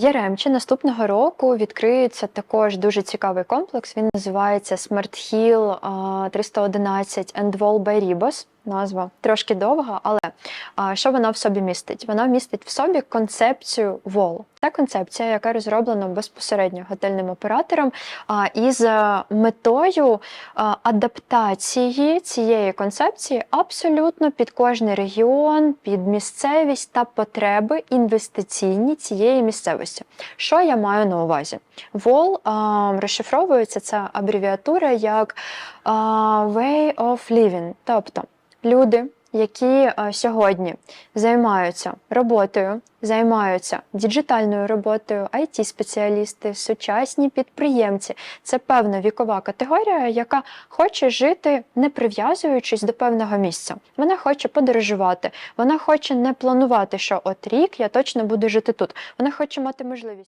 Яремче наступного року відкриється також дуже цікавий комплекс. Він називається Smart Hill а, 311 and Wall by Ribos. Назва трошки довга, але а, що вона в собі містить? Вона містить в собі концепцію Wall. Це концепція, яка розроблена безпосередньо готельним оператором а, із метою а, адаптації цієї концепції абсолютно під кожний регіон, під місцевість та потреби інвестиційні цієї місцевості. Що я маю на увазі? Wall а, розшифровується ця абревіатура як а, way of living, тобто люди, які сьогодні займаються роботою, займаються діджитальною роботою, it спеціалісти сучасні підприємці. Це певна вікова категорія, яка хоче жити не прив'язуючись до певного місця. Вона хоче подорожувати, вона хоче не планувати, що от рік я точно буду жити тут. Вона хоче мати можливість.